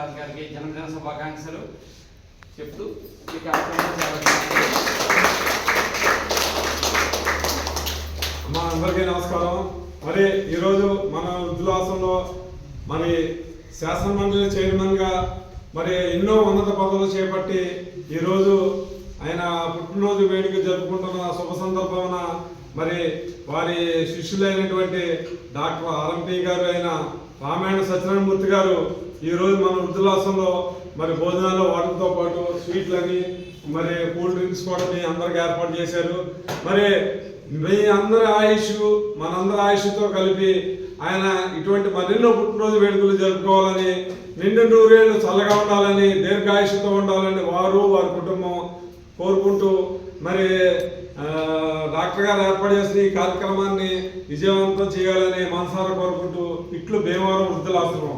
రాజు గారికి జన్మదిన శుభాకాంక్షలు. చెప్తూ ఈ అమ్మా అందరికీ నమస్కారం. మరి ఈరోజు మన వృద్ధులాసంలో మరి శాసన మండలి చైర్మన్గా మరి ఎన్నో ఉన్నత పదవులు చేపట్టి ఈరోజు ఆయన పుట్టినరోజు వేడుక జరుపుకుంటున్న శుభ సందర్భమున మరి వారి శిష్యులైనటువంటి డాక్టర్ ఆర్ఎంపీ గారు అయిన రామాయణ సత్యనారాయణమూర్తి గారు ఈరోజు మన వృద్ధులాసంలో మరి భోజనాల్లో వాటితో పాటు స్వీట్లని మరి కూల్ డ్రింక్స్ కూడా మీ అందరికి ఏర్పాటు చేశారు. మరి మీ అందరి ఆయుష్ మనందరి ఆయుష్తో కలిపి ఆయన ఇటువంటి మరెన్నో పుట్టినరోజు వేడుకలు జరుపుకోవాలని నిండు నూరేళ్ళు చల్లగా ఉండాలని దీర్ఘాయుషతో ఉండాలని వారు వారి కుటుంబం కోరుకుంటూ మరి చక్కగా ఏర్పాటు చేసిన ఈ కార్యక్రమాన్ని విజయవంతం చేయాలని మనసారా కోరుకుంటూ ఇట్లు భీమవరం అవసరం